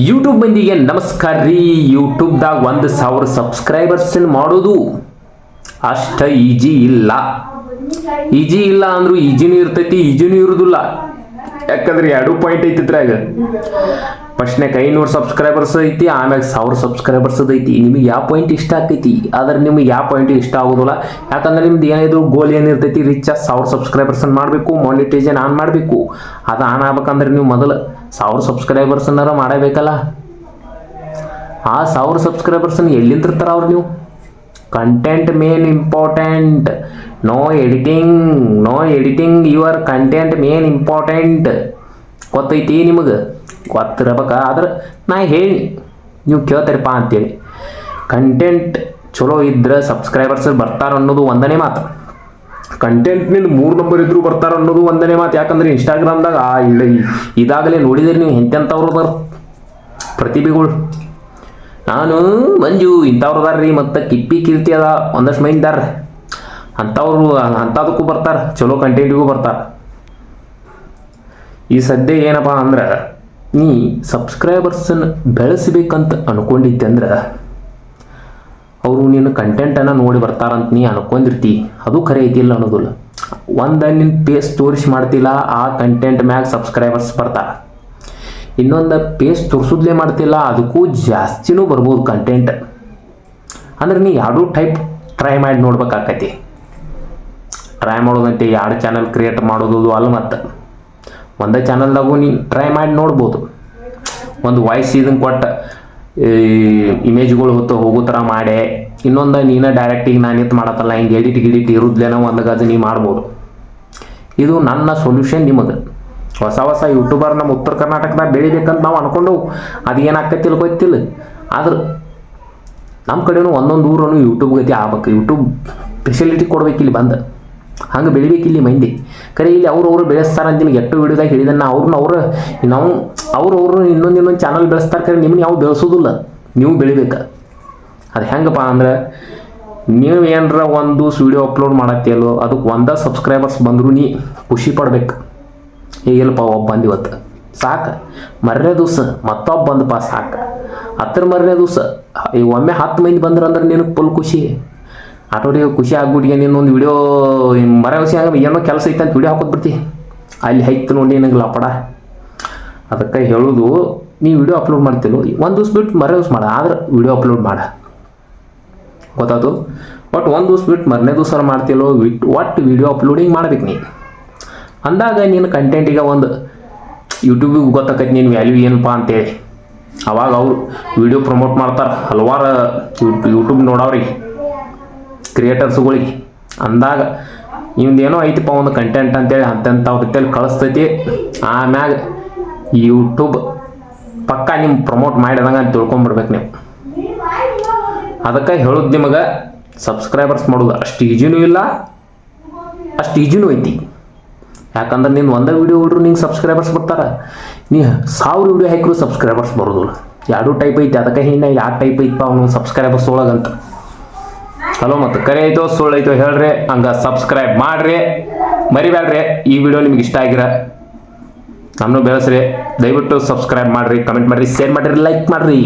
YouTube ಮಂದಿಗೆ ನಮಸ್ಕಾರ ರೀ. ಯೂಟ್ಯೂಬ್ದಾಗ ಒಂದು ಸಾವಿರ ಸಬ್ಸ್ಕ್ರೈಬರ್ಸ್ ಮಾಡೋದು ಅಷ್ಟ ಈಜಿ ಇಲ್ಲ. ಈಜಿ ಇಲ್ಲ ಅಂದ್ರೂ ಈಜಿನೂ ಇರ್ತೈತಿ ಈಜಿನೂ ಇರುದಿಲ್ಲ. ಯಾಕಂದ್ರೆ ಎರಡು ಪಾಯಿಂಟ್ ಐತಿ ಇದ್ರಾಗ. ಫಸ್ಟ್ನಾಗ ಐನೂರು ಸಬ್ಸ್ಕ್ರೈಬರ್ಸ್ ಐತಿ, ಆಮ್ಯಾಗ ಸಾವಿರ ಸಬ್ಸ್ಕ್ರೈಬರ್ಸ್ ಐತಿ. ನಿಮಗೆ ಯಾವ ಪಾಯಿಂಟ್ ಇಷ್ಟ ಆಕೈತಿ? ಆದ್ರೆ ನಿಮಗೆ ಯಾವ ಪಾಯಿಂಟ್ ಇಷ್ಟ ಆಗೋದಿಲ್ಲ. ಯಾಕಂದ್ರೆ ನಿಮ್ದು ಏನಿದ್ರು ಗೋಲ್ ಏನಿರ್ತೈತಿ ರಿಚ್ ಸಾವಿರ ಸಬ್ಸ್ಕ್ರೈಬರ್ಸ್ ಮಾಡಬೇಕು ಮಾನಿಟೈಸೇಷನ್ ಆನ್ ಮಾಡಬೇಕು. ಅದು ಆನ್ ಆಗ್ಬೇಕಂದ್ರೆ ನೀವು ಮೊದಲು ಸಾವಿರ ಸಬ್ಸ್ಕ್ರೈಬರ್ಸ್ ಮಾಡಬೇಕಲ್ಲ? ಆ ಸಾವಿರ ಸಬ್ಸ್ಕ್ರೈಬರ್ಸ್ ಎಲ್ಲಿಂದ ಇರ್ತಾರ ಅವ್ರು ನೀವು? Content main important no editing no editing your content main important ಗೊತ್ತೈತಿ ನಿಮಗೆ? ಗೊತ್ತಿರಬೇಕ? ಆದ್ರೆ ನಾ ಹೇಳಿ, ನೀವು ಕೇಳ್ತಾರಪ್ಪ ಅಂತೇಳಿ. ಕಂಟೆಂಟ್ ಚಲೋ ಇದ್ರೆ ಸಬ್ಸ್ಕ್ರೈಬರ್ಸ್ ಬರ್ತಾರ ಅನ್ನೋದು ಒಂದನೇ ಮಾತು. ಕಂಟೆಂಟ್ನಿಂದ ಮೂರು ನಂಬರ್ ಇದ್ರು ಬರ್ತಾರ ಅನ್ನೋದು ಒಂದನೇ ಮಾತು. ಯಾಕಂದ್ರೆ ಇನ್ಸ್ಟಾಗ್ರಾಮ್ದಾಗ ಇಲ್ಲ, ಇದಾಗಲೇ ನೋಡಿದಿರಿ ನೀವು ಎಂತೆಂಥವ್ರು ಅದಾರ ಪ್ರತಿಭೆಗಳು. ನಾನು, ಮಂಜು, ಇಂಥವ್ರು ರೀ ಮತ್ತು ಕಿಪ್ಪಿ ಕೀರ್ತಿ ಅದ, ಒಂದಷ್ಟು ಮೈಂಡ್ ಇದ್ದಾರೆ ಅಂಥವ್ರು, ಅಂಥದಕ್ಕೂ ಬರ್ತಾರೆ, ಚಲೋ ಕಂಟೆಂಟಿಗೂ ಬರ್ತಾರೆ. ಈ ಸದ್ಯ ಏನಪ್ಪ ಅಂದ್ರೆ, ನೀ ಸಬ್ಸ್ಕ್ರೈಬರ್ಸನ್ನು ಬೆಳೆಸ್ಬೇಕಂತ ಅನ್ಕೊಂಡಿದ್ದೆ ಅಂದ್ರೆ, ಅವರು ನಿನ್ನ ಕಂಟೆಂಟನ್ನು ನೋಡಿ ಬರ್ತಾರಂತ ನೀ ಅನ್ಕೊಂಡಿರ್ತಿ. ಅದು ಖರೆ ಐತಿಲ್ಲ ಅನ್ನೋದಿಲ್ಲ. ಒಂದು ನಿನ್ನ ಪೇಸ್ ತೋರಿಸಿ ಮಾಡ್ತಿಲ್ಲ, ಆ ಕಂಟೆಂಟ್ ಮ್ಯಾಗ ಸಬ್ಸ್ಕ್ರೈಬರ್ಸ್ ಬರ್ತಾರ. ಇನ್ನೊಂದು ಪೇಸ್ ತೋರಿಸೋದ್ಲೇ ಮಾಡ್ತಿಲ್ಲ, ಅದಕ್ಕೂ ಜಾಸ್ತಿನೂ ಬರ್ಬೋದು ಕಂಟೆಂಟ್ ಅಂದ್ರೆ ನೀ ಎರಡೂ ಟೈಪ್ ಟ್ರೈ ಮಾಡಿ ನೋಡ್ಬೇಕಾಕತಿ. ಟ್ರೈ ಮಾಡೋದಂತೆ ಎರಡು ಚಾನಲ್ ಕ್ರಿಯೇಟ್ ಮಾಡೋದು ಅಲ್ಲ ಮತ್ತು. ಒಂದೇ ಚಾನಲ್ದಾಗೂ ನೀ ಟ್ರೈ ಮಾಡಿ ನೋಡ್ಬೋದು. ಒಂದು ವಾಯ್ಸ್ ಇದನ್ನು ಕೊಟ್ಟು ಇಮೇಜ್ಗಳು ಹೊತ್ತು ಹೋಗೋ ಥರ ಮಾಡೇ. ಇನ್ನೊಂದು ನೀನು ಡೈರೆಕ್ಟಿಗೆ ನಾನು ಇತ್ತು ಮಾಡತ್ತಲ್ಲ, ಹಿಂಗೆ ಎಡಿಟ್ ಗಿಡಿಟ್ ಇರುದ್ಲೇನೋ ಒಂದು ಗಾಜು ನೀ ಮಾಡ್ಬೋದು. ಇದು ನನ್ನ ಸೊಲ್ಯೂಷನ್ ನಿಮಗೆ. ಹೊಸ ಹೊಸ ಯೂಟ್ಯೂಬರ್ ನಮ್ಮ ಉತ್ತರ ಕರ್ನಾಟಕದಾಗ ಬೆಳಿಬೇಕಂತ ನಾವು ಅನ್ಕೊಂಡು ಅದು ಏನಾಗ್ತೈತಿಲ್ಲ ಗೊತ್ತಿಲ್ಲ. ಆದ್ರೆ ನಮ್ಮ ಕಡೆನೂ ಒಂದೊಂದು ಊರನ್ನು ಯೂಟ್ಯೂಬ್ ಗತಿ ಆಗ್ಬೇಕು. ಯೂಟ್ಯೂಬ್ ಫೆಸಿಲಿಟಿ ಕೊಡ್ಬೇಕು ಇಲ್ಲಿ ಬಂದು. ಹಂಗೆ ಬೆಳಿಬೇಕು ಇಲ್ಲಿ ಮಂದಿ. ಕರೆ ಇಲ್ಲಿ ಅವ್ರು ಅವರು ಬೆಳೆಸ್ತಾರೆ ಅಂತ ನಿಮ್ಗೆ ಎಷ್ಟು ವಿಡಿಯೋದಾಗ ಹೇಳಿದನ್ನ ಅವ್ರನ್ನ ಅವ್ರು ನಾವು ಅವ್ರು ಅವರು ಇನ್ನೊಂದು ಇನ್ನೊಂದು ಚಾನಲ್ ಬೆಳೆಸ್ತಾರೆ ಕರೆ ನಿಮ್ಮನ್ನ ಯಾವ ಬೆಳೆಸೋದಿಲ್ಲ. ನೀವು ಬೆಳಿಬೇಕು. ಅದು ಹೆಂಗಪ್ಪ ಅಂದ್ರೆ ನೀವು ಏನರ ಒಂದು ವಿಡಿಯೋ ಅಪ್ಲೋಡ್ ಮಾಡತ್ತಿಯಲ್ಲೋ ಅದಕ್ಕೆ ಒಂದ ಸಬ್ಸ್ಕ್ರೈಬರ್ಸ್ ಬಂದರೂ ನೀ ಖುಷಿ ಪಡ್ಬೇಕು. ಹೇಗಿಲ್ಲಪ್ಪ ಒಬ್ಬ ಬಂದು ಇವತ್ತು. ಸಾಕು. ಮರನೇ ದಿವಸ ಮತ್ತೊಬ್ಬ ಬಂದಪ್ಪ ಸಾಕು. ಹತ್ತಿರ ಮರನೇ ದಿವಸ ಈಗ ಒಮ್ಮೆ ಹತ್ತು ಮಂದಿ ಬಂದ್ರೆ ಅಂದ್ರೆ ನಿನಗೆ ಫುಲ್ ಖುಷಿ. ಆಟೋರಿಗೆ ಖುಷಿ ಆಗ್ಬಿಟ್ಟಿಗೆ ನೀನು ಒಂದು ವಿಡಿಯೋ ಮರ ಖುಷಿ ಆಗ ಏನೋ ಕೆಲಸ ಐತೆ ಅಂತ ವಿಡಿಯೋ ಹಾಕೋದು ಬಿಡ್ತಿ. ಅಲ್ಲಿ ಹೈತು ನೋಡಿ ನಿನಗೆ ಲಪಡ. ಅದಕ್ಕೆ ಹೇಳೋದು, ನೀವು ವಿಡಿಯೋ ಅಪ್ಲೋಡ್ ಮಾಡ್ತಿಲ್ಲ ಒಂದು ದಿವ್ಸ ಬಿಟ್ಟು ಮರ ದಿವ್ಸ ಮಾಡ. ಆದ್ರೆ ವಿಡಿಯೋ ಅಪ್ಲೋಡ್ ಮಾಡ. ಗೊತ್ತಾಯ್ತು? ಬಟ್ ಒಂದು ದಿವ್ಸ ಬಿಟ್ಟು ಮರನೇ ದಿವಸ ಮಾಡ್ತಿಲ್ಲೋ ವಿಟ್ ಒಟ್ಟು ವಿಡಿಯೋ ಅಪ್ಲೋಡಿಂಗ್ ಮಾಡ್ಬೇಕು ನೀನು ಅಂದಾಗ ನೀನು ಕಂಟೆಂಟಿಗೆ ಒಂದು ಯೂಟ್ಯೂಬಿಗೆ ಗೊತ್ತಾಕೈತಿ ನೀನು ವ್ಯಾಲ್ಯೂ ಏನಪ್ಪ ಅಂತೇಳಿ. ಅವಾಗ ಅವರು ವಿಡಿಯೋ ಪ್ರಮೋಟ್ ಮಾಡ್ತಾರೆ. ಹಲವಾರು ಯೂಟ್ಯೂಬ್ ನೋಡೋರಿಗೆ ಕ್ರಿಯೇಟರ್ಸ್ಗಳಿಗೆ ಅಂದಾಗ ಇವಂದೇನೋ ಐತಿಪ್ಪ ಒಂದು ಕಂಟೆಂಟ್ ಅಂತೇಳಿ ಅಂತಂತ ಹೊತ್ತಲ್ಲಿ ಕಳಿಸ್ತೈತಿ. ಆಮ್ಯಾಗ ಯೂಟ್ಯೂಬ್ ಪಕ್ಕ ನಿಮ್ಮ ಪ್ರಮೋಟ್ ಮಾಡಿದಂಗೆ ಅಂತ ತಿಳ್ಕೊಂಬಿಡ್ಬೇಕು ನೀವು. ಅದಕ್ಕೆ ಹೇಳೋದು ನಿಮಗೆ ಸಬ್ಸ್ಕ್ರೈಬರ್ಸ್ ಮಾಡೋದು ಅಷ್ಟು ಈಜಿನೂ ಇಲ್ಲ, ಅಷ್ಟು ಈಜಿನೂ ಐತಿ. ಯಾಕಂದ್ರೆ ನೀನು ಒಂದೇ ವಿಡಿಯೋ ಹೊಡ್ರು ನಿಂಗೆ ಸಬ್ಸ್ಕ್ರೈಬರ್ಸ್ ಬರ್ತಾರ. ನೀ ಸಾವಿರ ವಿಡಿಯೋ ಹಾಕಿದ್ರು ಸಬ್ಸ್ಕ್ರೈಬರ್ಸ್ ಬರೋದಿಲ್ಲ. ಎರಡು ಟೈಪ್ ಐತಿ, ಅದಕ್ಕೆ ಹಿಂಗೆ ಯಾವ ಟೈಪ್ ಐತಪ್ಪ ಅವನು ಸಬ್ಸ್ಕ್ರೈಬರ್ಸ್ ಒಳಗಂತ. ಹಲೋ ಮತ್ತು, ಕರೆ ಐತೋ, ಸುಳ್ಳು ಐತೋ ಹೇಳ್ರಿ, ಹಂಗೆ ಸಬ್ಸ್ಕ್ರೈಬ್ ಮಾಡ್ರಿ. ಮರಿಬೇಡ್ರಿ ಈ ವಿಡಿಯೋ ನಿಮ್ಗೆ ಇಷ್ಟ ಆಗಿರ ನಮ್ಮನ್ನು ಬೆಳೆಸ್ರಿ. ದಯವಿಟ್ಟು ಸಬ್ಸ್ಕ್ರೈಬ್ ಮಾಡ್ರಿ ಕಮೆಂಟ್ ಮಾಡ್ರಿ ಶೇರ್ ಮಾಡ್ರಿ ಲೈಕ್ ಮಾಡ್ರಿ.